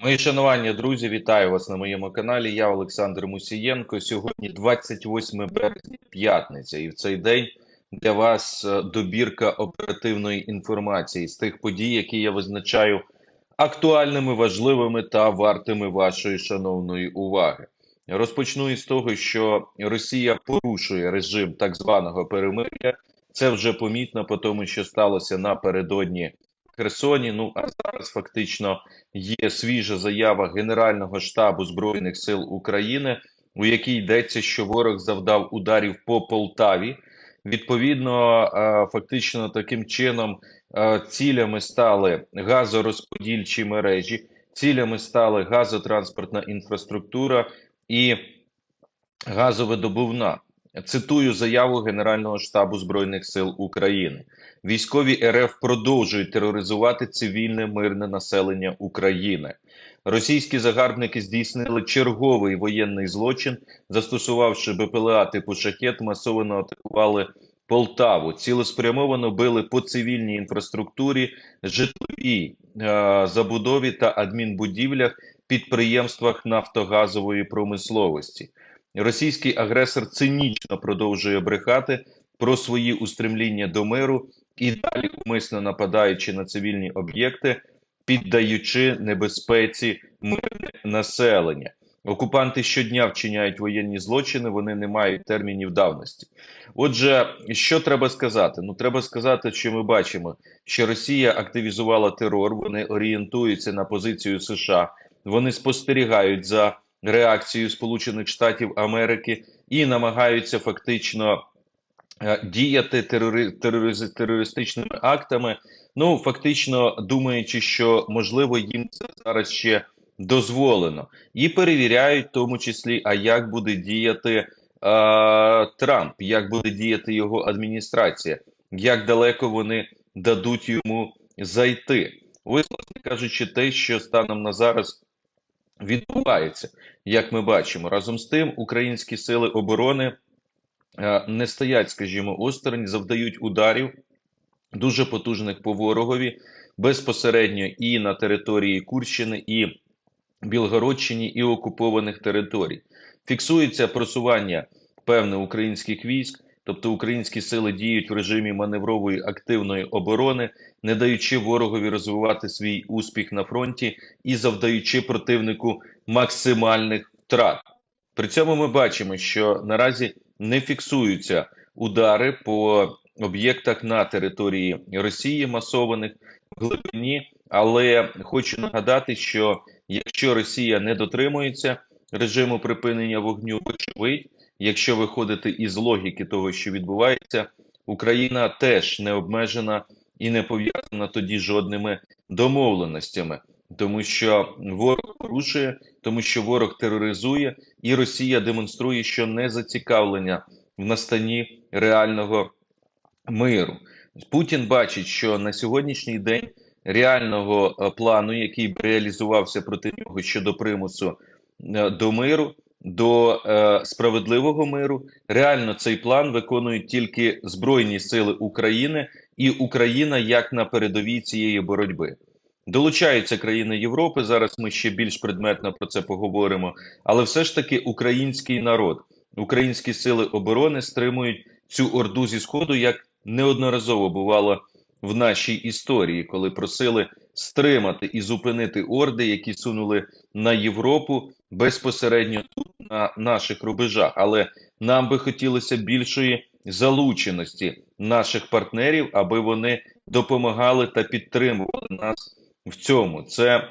Мої шанування, друзі, вітаю вас на моєму каналі. Я Олександр Мусієнко. Сьогодні 28 березня, п'ятниця, і в цей день для вас е, добірка оперативної інформації з тих подій, які я визначаю актуальними, важливими та вартими вашої шановної уваги. Розпочну із того, що Росія порушує режим так званого перемир'я. Це вже помітно по тому, що сталося напередодні Херсоні. Ну а зараз фактично є свіжа заява Генерального штабу Збройних сил України, у якій йдеться, що ворог завдав ударів по Полтаві. Відповідно, е, фактично таким чином е, цілями стали газорозподільчі мережі, цілями стали газотранспортна інфраструктура і газовидобувна. Цитую заяву Генерального штабу Збройних сил України. Військові РФ продовжують тероризувати цивільне мирне населення України. Російські загарбники здійснили черговий воєнний злочин, застосувавши БПЛА типу шахет, масово атакували Полтаву. Цілеспрямовано били по цивільній інфраструктурі, житловій е забудові та адмінбудівлях, підприємствах нафтогазової промисловості. Російський агресор цинічно продовжує брехати про свої устремління до миру і далі умисно нападаючи на цивільні об'єкти, піддаючи небезпеці мирне населення. Окупанти щодня вчиняють воєнні злочини, вони не мають термінів давності. Отже, що треба сказати? Ну, треба сказати, що ми бачимо, що Росія активізувала терор, вони орієнтуються на позицію США, вони спостерігають за реакцією Сполучених Штатів Америки і намагаються фактично е, діяти терори, терористичними актами. Ну фактично думаючи, що можливо їм це зараз ще дозволено, і перевіряють в тому числі, а як буде діяти е, Трамп, як буде діяти його адміністрація, як далеко вони дадуть йому зайти. Ось, власне кажучи, те, що станом на зараз відбувається, як ми бачимо. Разом з тим, українські сили оборони е, не стоять, скажімо, осторонь, завдають ударів дуже потужних по ворогові безпосередньо і на території Курщини, і Білгородщині, і окупованих територій. Фіксується просування певне українських військ. Тобто українські сили діють в режимі маневрової активної оборони, не даючи ворогові розвивати свій успіх на фронті і завдаючи противнику максимальних втрат. При цьому ми бачимо, що наразі не фіксуються удари по об'єктах на території Росії масованих в глибині, але хочу нагадати, що якщо Росія не дотримується режиму припинення вогню, вочевидь, якщо виходити із логіки того, що відбувається, Україна теж не обмежена і не пов'язана тоді жодними домовленостями, тому що ворог порушує, тому що ворог тероризує, і Росія демонструє, що не зацікавлення в настанні реального миру. Путін бачить, що на сьогоднішній день реального е, плану, який б реалізувався проти нього щодо примусу е, до миру до е, справедливого миру. Реально цей план виконують тільки Збройні Сили України і Україна як на передовій цієї боротьби. Долучаються країни Європи. Зараз ми ще більш предметно про це поговоримо. Але все ж таки український народ, українські сили оборони стримують цю орду зі сходу, як неодноразово бувало в нашій історії, коли просили стримати і зупинити орди, які сунули на Європу безпосередньо тут на наших рубежах. Але нам би хотілося більшої залученості наших партнерів, аби вони допомагали та підтримували нас в цьому. Це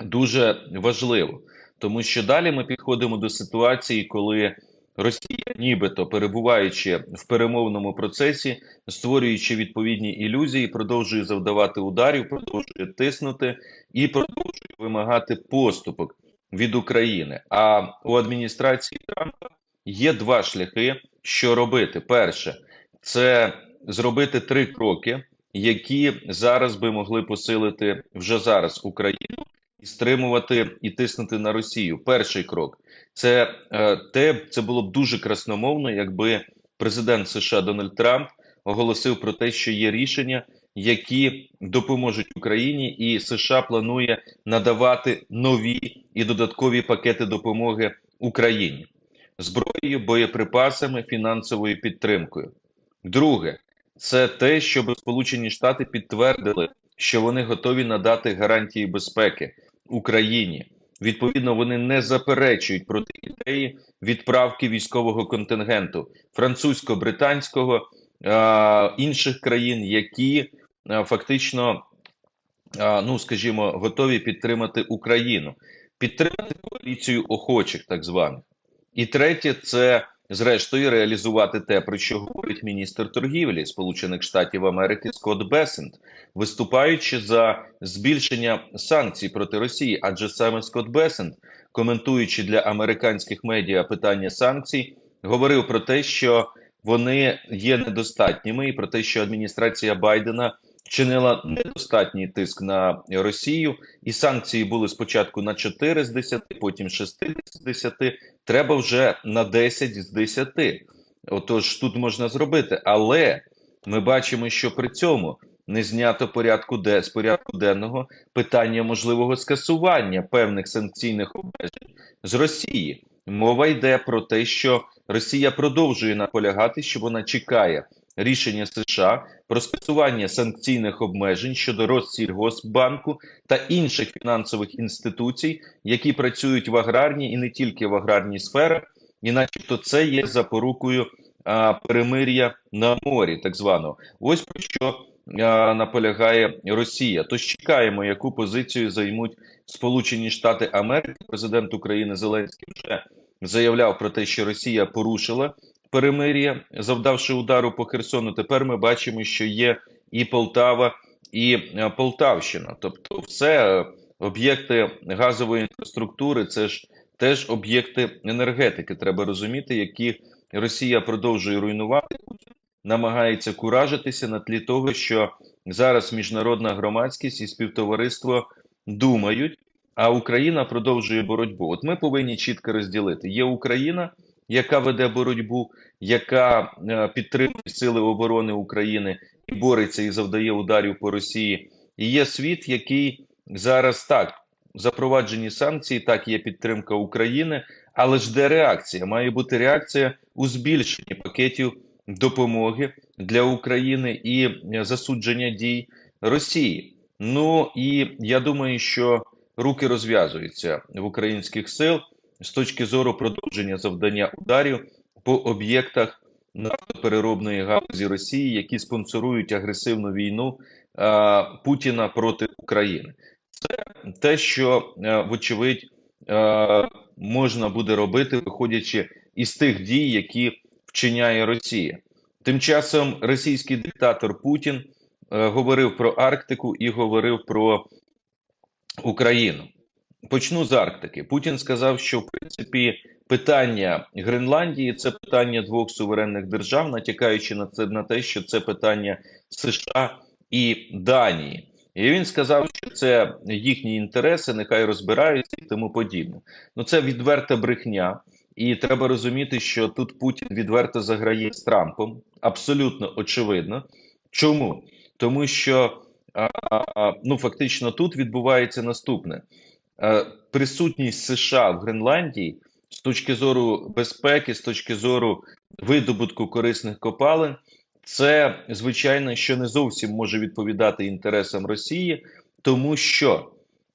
дуже важливо, тому що далі ми підходимо до ситуації, коли Росія, нібито перебуваючи в перемовному процесі, створюючи відповідні ілюзії, продовжує завдавати ударів, продовжує тиснути і продовжує вимагати поступок від України. А у адміністрації Трампа є два шляхи, що робити. Перше, це зробити три кроки, які зараз би могли посилити вже зараз Україну і стримувати і тиснути на Росію. Перший крок це е, те, це було б дуже красномовно, якби президент США Дональд Трамп оголосив про те, що є рішення які допоможуть Україні, і США планує надавати нові і додаткові пакети допомоги Україні зброєю, боєприпасами, фінансовою підтримкою. Друге, це те, щоб Сполучені Штати підтвердили, що вони готові надати гарантії безпеки Україні. Відповідно, вони не заперечують проти ідеї відправки військового контингенту французько-британського інших країн, які фактично, е ну скажімо, готові підтримати Україну, підтримати коаліцію охочих, так званих. І третє, це зрештою реалізувати те, про що говорить міністр торгівлі Сполучених Штатів Америки Скотт Бесент, виступаючи за збільшення санкцій проти Росії, адже саме Скотт Бесент, коментуючи для американських медіа питання санкцій, говорив про те, що вони є недостатніми, і про те, що адміністрація Байдена чинила недостатній тиск на Росію, і санкції були спочатку на 4 з 10, потім 6 з 10, треба вже на 10 з 10. Отож, тут можна зробити, але ми бачимо, що при цьому не знято порядку де з порядку денного питання можливого скасування певних санкційних обмежень з Росії. Мова йде про те, що Росія продовжує наполягати, що вона чекає рішення США про скасування санкційних обмежень щодо Россільгоспбанку та інших фінансових інституцій, які працюють в аграрній і не тільки в аграрній сфері, і начебто це є запорукою а, перемир'я на морі, так званого. Ось про що а, наполягає Росія. Тож чекаємо, яку позицію займуть Сполучені Штати Америки. Президент України Зеленський вже заявляв про те, що Росія порушила перемир'я, завдавши удару по Херсону. Тепер ми бачимо, що є і Полтава, і е, Полтавщина. Тобто, все е, об'єкти газової інфраструктури, це ж теж об'єкти енергетики. Треба розуміти, які Росія продовжує руйнувати, намагається куражитися на тлі того, що зараз міжнародна громадськість і співтовариство думають. А Україна продовжує боротьбу. От ми повинні чітко розділити: є Україна, яка веде боротьбу, яка е, підтримує сили оборони України і бореться і завдає ударів по Росії. І є світ, який зараз так запроваджені санкції, так є підтримка України, але ж де реакція? Має бути реакція у збільшенні пакетів допомоги для України і е, засудження дій Росії. Ну і я думаю, що руки розв'язуються в українських сил з точки зору продовження завдання ударів по об'єктах нафтопереробної галузі Росії, які спонсорують агресивну війну а, Путіна проти України. Це те, що а, вочевидь а, можна буде робити, виходячи із тих дій, які вчиняє Росія. Тим часом російський диктатор Путін а, говорив про Арктику і говорив про Україну. Почну з Арктики. Путін сказав, що в принципі питання Гренландії це питання двох суверенних держав, натякаючи на це на те, що це питання США і Данії. І він сказав, що це їхні інтереси, нехай розбираються і тому подібне. Ну це відверта брехня, і треба розуміти, що тут Путін відверто заграє з Трампом. Абсолютно очевидно. Чому? Тому що а, ну фактично тут відбувається наступне. Е, присутність США в Гренландії з точки зору безпеки, з точки зору видобутку корисних копалин, це звичайно, що не зовсім може відповідати інтересам Росії, тому що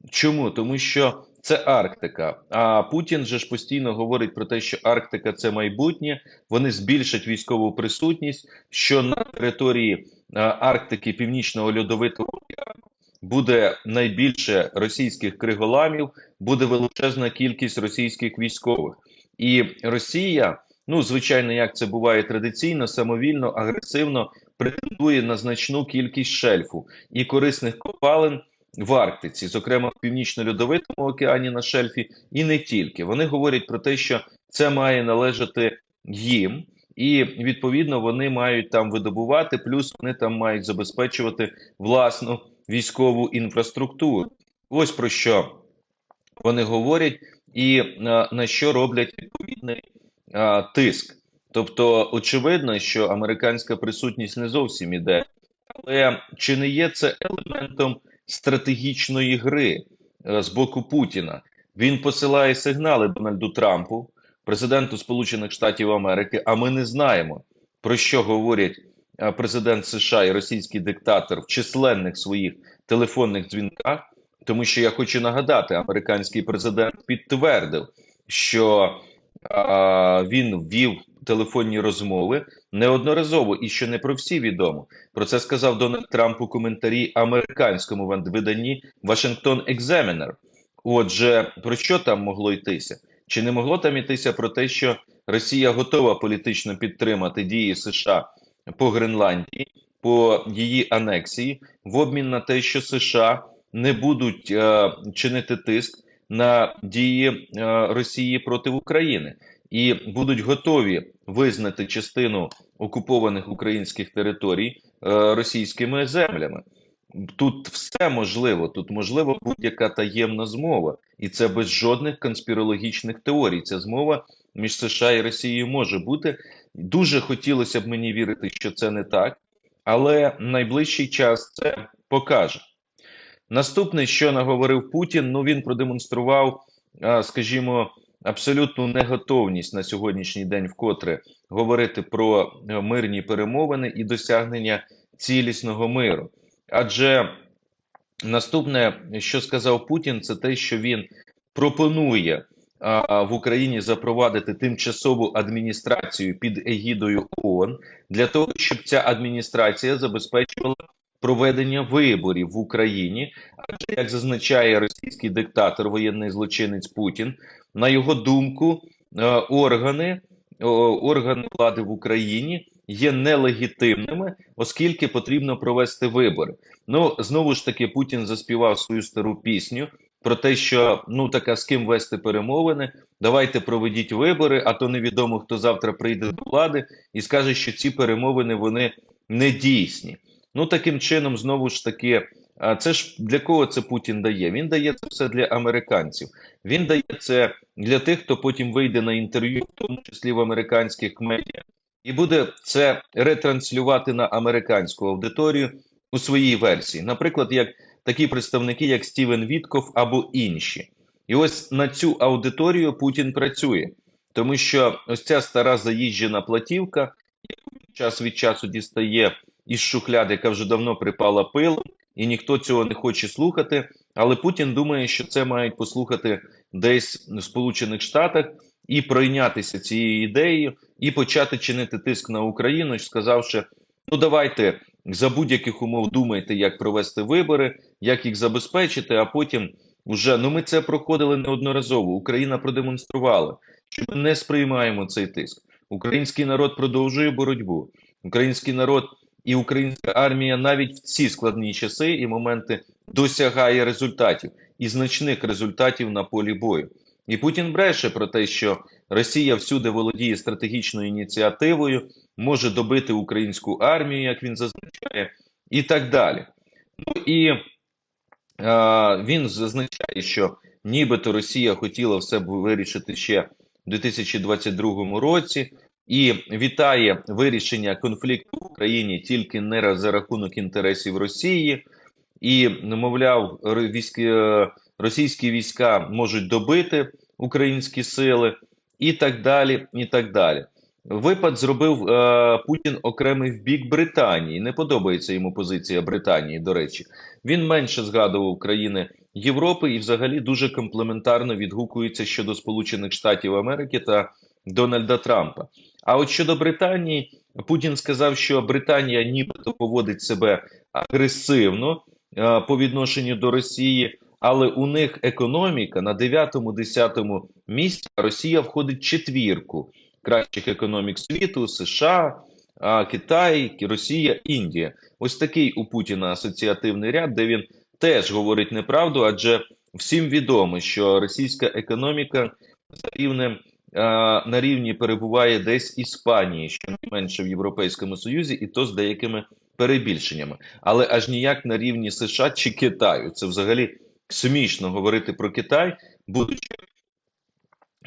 чому? Тому що це Арктика. А Путін же ж постійно говорить про те, що Арктика це майбутнє. Вони збільшать військову присутність, що на території е, Арктики Північного льодовитого океану буде найбільше російських криголамів, буде величезна кількість російських військових, і Росія, ну звичайно, як це буває традиційно, самовільно, агресивно претендує на значну кількість шельфу і корисних копалин. В Арктиці, зокрема в північно-льодовитому океані на шельфі, і не тільки вони говорять про те, що це має належати їм, і відповідно вони мають там видобувати, плюс вони там мають забезпечувати власну військову інфраструктуру. Ось про що вони говорять, і на, на що роблять відповідний тиск. Тобто, очевидно, що американська присутність не зовсім іде Але чи не є це елементом стратегічної гри е, з боку Путіна? Він посилає сигнали Дональду Трампу, президенту Сполучених Штатів Америки. А ми не знаємо про що говорять е, президент США і російський диктатор в численних своїх телефонних дзвінках. Тому що я хочу нагадати, американський президент підтвердив, що а, він ввів телефонні розмови неодноразово і що не про всі відомо. Про це сказав Дональд Трамп у коментарі американському виданні Washington Examiner. Отже, про що там могло йтися? Чи не могло там йтися про те, що Росія готова політично підтримати дії США по Гренландії, по її анексії, в обмін на те, що США не будуть е, чинити тиск на дії е, Росії проти України і будуть готові визнати частину окупованих українських територій е, російськими землями. Тут все можливо, тут можливо будь-яка таємна змова, і це без жодних конспірологічних теорій. Ця змова між США і Росією може бути. Дуже хотілося б мені вірити, що це не так, але найближчий час це покаже. Наступне, що наговорив Путін, ну він продемонстрував, скажімо, абсолютну неготовність на сьогоднішній день, вкотре говорити про е, мирні перемовини і досягнення цілісного миру. Адже наступне, що сказав Путін, це те, що він пропонує в Україні запровадити тимчасову адміністрацію під егідою ООН для того, щоб ця адміністрація забезпечувала проведення виборів в Україні. Адже як зазначає російський диктатор, воєнний злочинець Путін, на його думку, е, органи, органи влади в Україні є нелегітимними, оскільки потрібно провести вибори. Ну знову ж таки, Путін заспівав свою стару пісню про те, що ну така з ким вести перемовини. Давайте проведіть вибори, а то невідомо хто завтра прийде до влади і скаже, що ці перемовини вони не дійсні. Ну таким чином, знову ж таки, а це ж для кого це Путін дає? Він дає це все для американців. Він дає це для тих, хто потім вийде на інтерв'ю, в тому числі в американських медіа, і буде це ретранслювати на американську аудиторію у своїй версії. Наприклад, як такі представники, як Стівен Вітков або інші. І ось на цю аудиторію Путін працює, тому що ось ця стара заїжджена платівка, яку час від часу дістає із шухляд, яка вже давно припала пилом, і ніхто цього не хоче слухати. Але Путін думає, що це мають послухати десь в Сполучених Штатах і пройнятися цією ідеєю, і почати чинити тиск на Україну, сказавши: ну давайте за будь-яких умов думайте, як провести вибори, як їх забезпечити, а потім вже ну ми це проходили неодноразово. Україна продемонструвала, що ми не сприймаємо цей тиск. Український народ продовжує боротьбу. Український народ і українська армія навіть в ці складні часи і моменти досягає результатів і значних результатів на полі бою. І Путін бреше про те, що Росія всюди володіє стратегічною ініціативою, може добити українську армію, як він зазначає, і так далі. Ну і він зазначає, що нібито Росія хотіла все вирішити ще в 2022 році і вітає вирішення конфлікту в Україні тільки не за рахунок інтересів Росії, і мовляв, е, російські війська можуть добити українські сили, і так далі. і так далі. Випад зробив е, Путін окремий в бік Британії. Не подобається йому позиція Британії. До речі, він менше згадував країни Європи і, взагалі, дуже комплементарно відгукується щодо Сполучених Штатів Америки та Дональда Трампа. А от щодо Британії, Путін сказав, що Британія нібито поводить себе агресивно е, по відношенню до Росії, але у них економіка на 9-10 місці Росія входить четвірку кращих економік світу: США, Китай, Росія, Індія. Ось такий у Путіна асоціативний ряд, де він теж говорить неправду, адже всім відомо, що російська економіка за рівнем на рівні перебуває десь Іспанії, що найменше в Європейському Союзі, і то з деякими перебільшеннями, але аж ніяк на рівні США чи Китаю. Це взагалі смішно говорити про Китай, будучи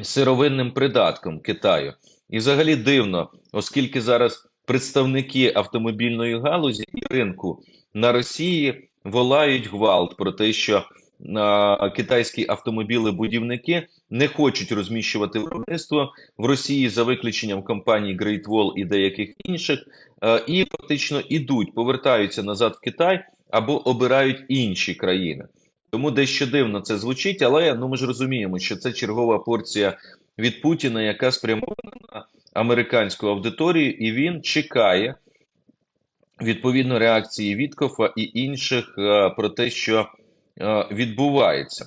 сировинним придатком Китаю. І взагалі дивно, оскільки зараз представники автомобільної галузі і ринку на Росії волають гвалт про те, що а, китайські автомобілі-будівники не хочуть розміщувати виробництво в Росії за виключенням компаній Great Wall і деяких інших, е, і фактично ідуть, повертаються назад в Китай або обирають інші країни. Тому дещо дивно це звучить, але ну ми ж розуміємо, що це чергова порція від Путіна, яка спрямована на американську аудиторію, і він чекає відповідно реакції Віткофа і інших е, про те, що е, відбувається.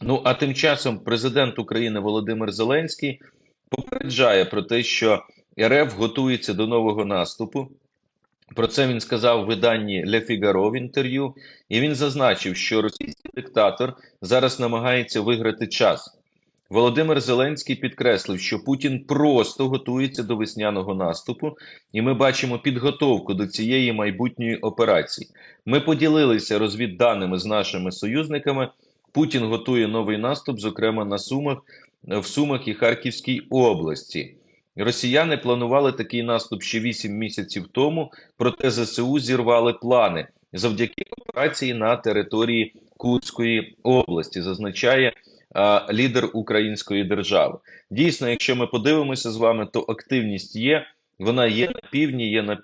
Ну а тим часом президент України Володимир Зеленський попереджає про те, що РФ готується до нового наступу. Про це він сказав в виданні Le Figaro в інтерв'ю, і він зазначив, що російський диктатор зараз намагається виграти час. Володимир Зеленський підкреслив, що Путін просто готується до весняного наступу, і ми бачимо підготовку до цієї майбутньої операції. Ми поділилися розвідданими з нашими союзниками. Путін готує новий наступ, зокрема на Сумах, в Сумах і Харківській області. Росіяни планували такий наступ ще 8 місяців тому, проте ЗСУ зірвали плани завдяки операції на території Курської області, зазначає а, лідер Української держави. Дійсно, якщо ми подивимося з вами, то активність є. Вона є на півдні, є на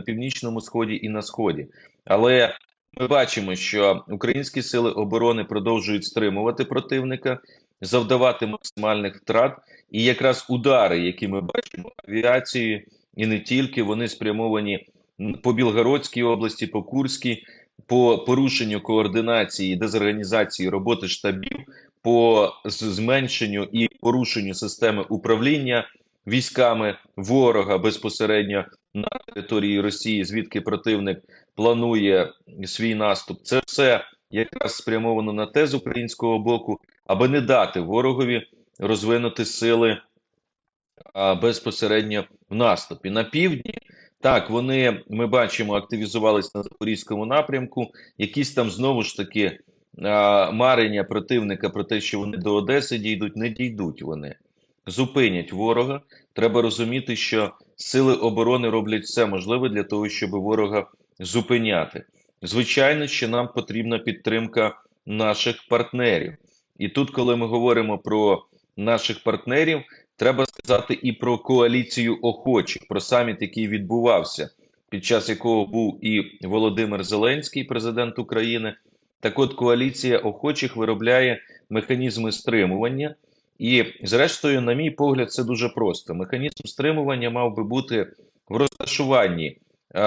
північному сході і на сході. Але ми бачимо, що українські сили оборони продовжують стримувати противника, завдавати максимальних втрат, і якраз удари, які ми бачимо авіацією, і не тільки вони спрямовані по Білгородській області, по Курській, по порушенню координації, дезорганізації роботи штабів, по зменшенню і порушенню системи управління військами ворога безпосередньо на території Росії, звідки противник планує свій наступ. Це все якраз спрямовано на те з українського боку, аби не дати ворогові розвинути сили безпосередньо в наступі. На півдні так вони ми бачимо активізувались на запорізькому напрямку. Якісь там знову ж таки марення противника про те, що вони до Одеси дійдуть, не дійдуть вони. Зупинять ворога. Треба розуміти, що сили оборони роблять все можливе для того, щоб ворога зупиняти. Звичайно, що нам потрібна підтримка наших партнерів. І тут, коли ми говоримо про наших партнерів, треба сказати і про коаліцію охочих, про саміт, який відбувався, під час якого був і Володимир Зеленський, президент України. Так, от коаліція охочих виробляє механізми стримування. І, зрештою, на мій погляд, це дуже просто. Механізм стримування мав би бути в розташуванні е,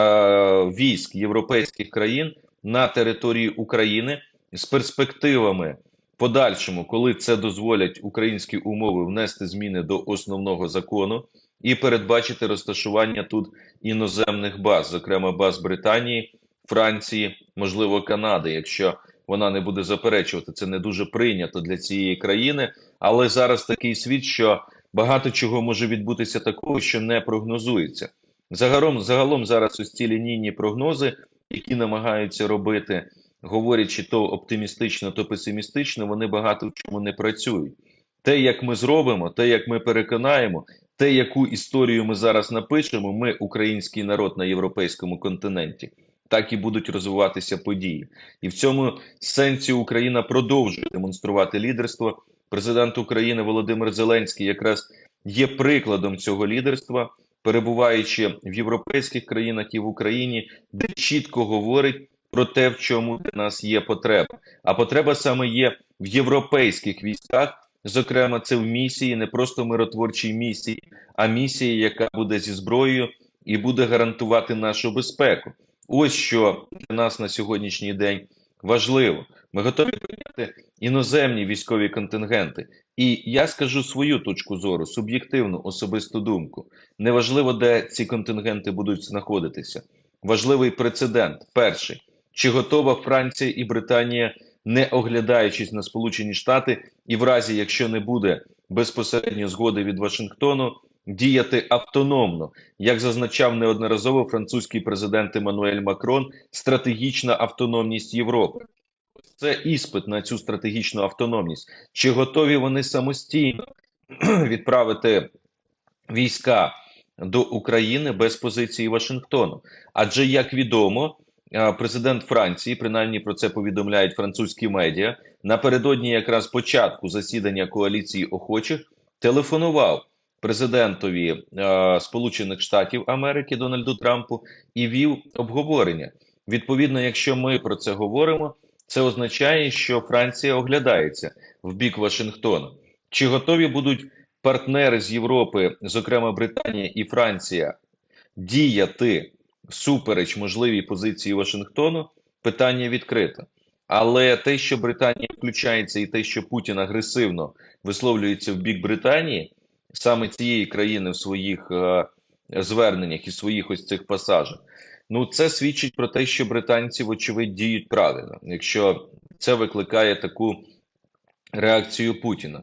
військ європейських країн на території України з перспективами подальшому, коли це дозволять українські умови внести зміни до основного закону і передбачити розташування тут іноземних баз, зокрема баз Британії, Франції, можливо, Канади, якщо вона не буде заперечувати, це не дуже прийнято для цієї країни. Але зараз такий світ, що багато чого може відбутися такого, що не прогнозується. Загалом, загалом зараз ось ці лінійні прогнози, які намагаються робити говорячи то оптимістично, то песимістично, вони багато в чому не працюють. Те, як ми зробимо, те, як ми переконаємо, те, яку історію ми зараз напишемо, ми, український народ на європейському континенті, так і будуть розвиватися події. І в цьому сенсі Україна продовжує демонструвати лідерство. Президент України Володимир Зеленський якраз є прикладом цього лідерства, перебуваючи в європейських країнах і в Україні, де чітко говорить про те, в чому для нас є потреба. А потреба саме є в європейських військах, зокрема, це в місії, не просто миротворчій місії, а місії, яка буде зі зброєю і буде гарантувати нашу безпеку. Ось що для нас на сьогоднішній день важливо. Ми готові прийняти іноземні військові контингенти. І я скажу свою точку зору, суб'єктивну особисту думку. Неважливо, де ці контингенти будуть знаходитися. Важливий прецедент. Перший чи готова Франція і Британія, не оглядаючись на Сполучені Штати, і в разі, якщо не буде безпосередньо згоди від Вашингтону, діяти автономно, як зазначав неодноразово французький президент Еммануель Макрон, стратегічна автономність Європи. Це іспит на цю стратегічну автономність. Чи готові вони самостійно відправити війська до України без позиції Вашингтону. Адже, як відомо, президент Франції, принаймні про це повідомляють французькі медіа, напередодні якраз початку засідання коаліції охочих телефонував президентові Сполучених Штатів Америки Дональду Трампу і вів обговорення. Відповідно, якщо ми про це говоримо, це означає, що Франція оглядається в бік Вашингтона. Чи готові будуть партнери з Європи, зокрема Британія і Франція, діяти супереч можливій позиції Вашингтону? Питання відкрите. Але те, що Британія включається, і те, що Путін агресивно висловлюється в бік Британії, саме цієї країни в своїх е, зверненнях і своїх ось цих пасажах, ну це свідчить про те, що британці, вочевидь, діють правильно, якщо це викликає таку реакцію Путіна.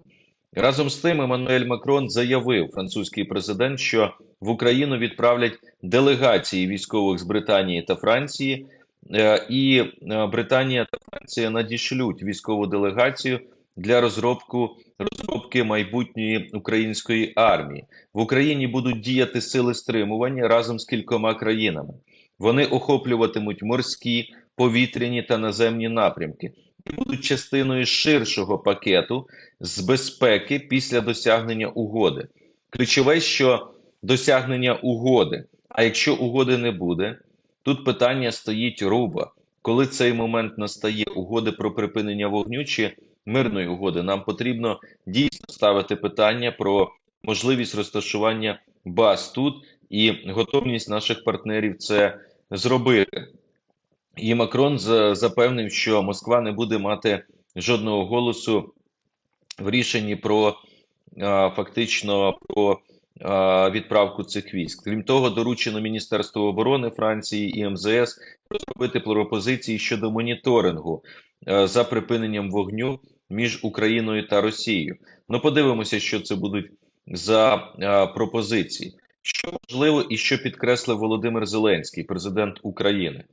Разом з тим, Еммануель Макрон заявив, французький президент, що в Україну відправлять делегації військових з Британії та Франції, е, і е, Британія та Франція надішлють військову делегацію для розробку розробки майбутньої української армії. В Україні будуть діяти сили стримування разом з кількома країнами. Вони охоплюватимуть морські, повітряні та наземні напрямки будуть частиною ширшого пакету з безпеки після досягнення угоди. Ключове, що досягнення угоди. А якщо угоди не буде, тут питання стоїть руба. Коли цей момент настає угоди про припинення вогню чи мирної угоди, нам потрібно дійсно ставити питання про можливість розташування баз тут і готовність наших партнерів це зробити. І Макрон запевнив, що Москва не буде мати жодного голосу в рішенні про фактично про відправку цих військ. Крім того, доручено Міністерству оборони Франції і МЗС розробити пропозиції щодо моніторингу за припиненням вогню між Україною та Росією. Ну, подивимося, що це будуть за пропозиції. Що важливо і що підкреслив Володимир Зеленський, президент України.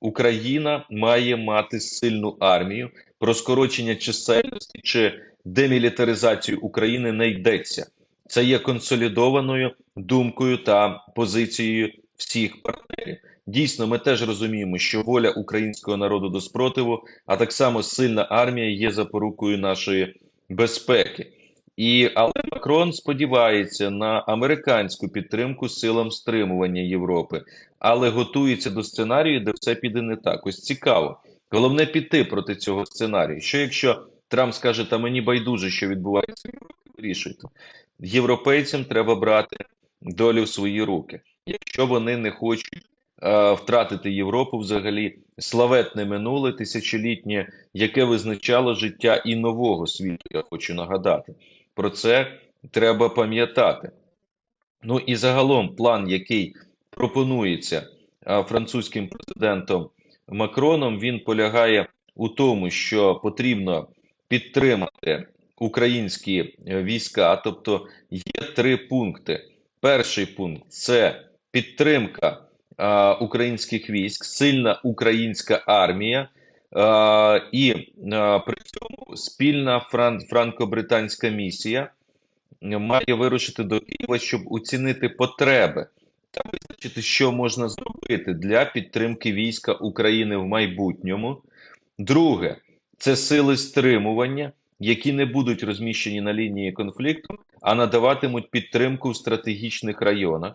Україна має мати сильну армію. Про скорочення чисельності чи демілітаризацію України не йдеться. Це є консолідованою думкою та позицією всіх партнерів. Дійсно, ми теж розуміємо, що воля українського народу до спротиву, а так само сильна армія є запорукою нашої безпеки. І але Макрон сподівається на американську підтримку силам стримування Європи, але готується до сценарію, де все піде не так. Ось цікаво. Головне піти проти цього сценарію. Що якщо Трамп скаже, та мені байдуже, що відбувається вирішуйте. Європейцям треба брати долю в свої руки. Якщо вони не хочуть е, втратити Європу взагалі славетне минуле тисячолітнє, яке визначало життя і нового світу, я хочу нагадати. Про це треба пам'ятати. Ну і загалом план, який пропонується французьким президентом Макроном, він полягає у тому, що потрібно підтримати українські е, війська. Тобто є три пункти. Перший пункт це підтримка а, українських військ, сильна українська армія. Uh, і uh, при цьому спільна фран франко-британська місія має вирушити до Києва, щоб оцінити потреби та визначити, що можна зробити для підтримки війська України в майбутньому. Друге, це сили стримування, які не будуть розміщені на лінії конфлікту, а надаватимуть підтримку в стратегічних районах.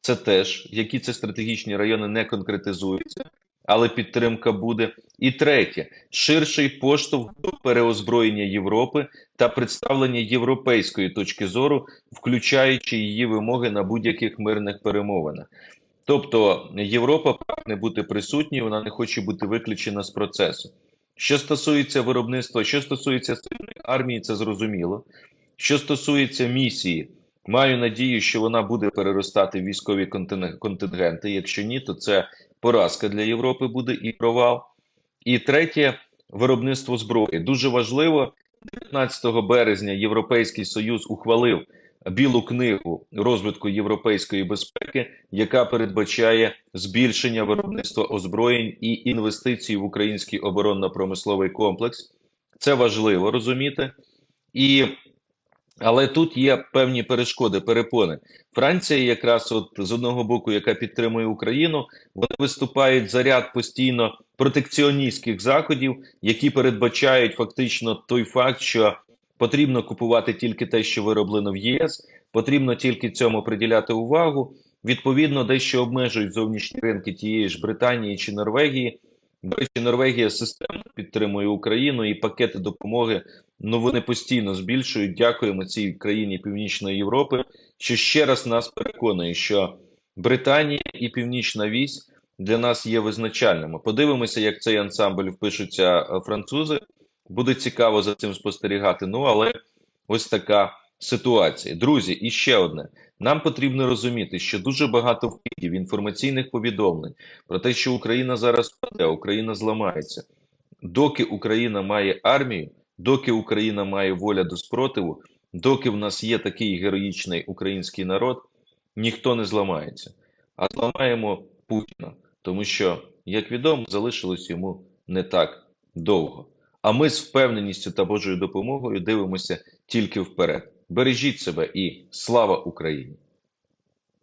Це теж які це стратегічні райони не конкретизуються але підтримка буде. І третє ширший поштовх до переозброєння Європи та представлення європейської точки зору, включаючи її вимоги на будь-яких мирних перемовинах. Тобто Європа прагне бути присутньою, вона не хоче бути виключена з процесу. Що стосується виробництва, що стосується сильної армії, це зрозуміло. Що стосується місії, маю надію, що вона буде переростати в військові контингенти. Якщо ні, то це поразка для Європи буде і провал. І третє виробництво зброї. Дуже важливо, 19 березня Європейський Союз ухвалив білу книгу розвитку європейської безпеки, яка передбачає збільшення виробництва озброєнь і інвестицій в український оборонно-промисловий комплекс. Це важливо розуміти. І Але тут є певні перешкоди, перепони. Франція, якраз от з одного боку, яка підтримує Україну, вони виступають за ряд постійно протекціоністських заходів, які передбачають фактично той факт, що потрібно купувати тільки те, що вироблено в ЄС, потрібно тільки цьому приділяти увагу. Відповідно, дещо обмежують зовнішні ринки тієї ж Британії чи Норвегії. До речі, Норвегія системно підтримує Україну і пакети допомоги ну вони постійно збільшують. Дякуємо цій країні Північної Європи, що ще раз нас переконує, що Британія і Північна Вісь для нас є визначальними. Подивимося, як цей ансамбль впишуться е, французи. Буде цікаво за цим спостерігати. Ну але ось така ситуація. Друзі, і ще одне. Нам потрібно розуміти, що дуже багато вкидів інформаційних повідомлень про те, що Україна зараз паде, Україна зламається. Доки Україна має армію, доки Україна має воля до спротиву, доки в нас є такий героїчний український народ, ніхто не зламається. А зламаємо Путіна, тому що, як відомо, залишилось йому не так довго. А ми з впевненістю та Божою допомогою дивимося тільки вперед. Бережіть себе і слава Україні!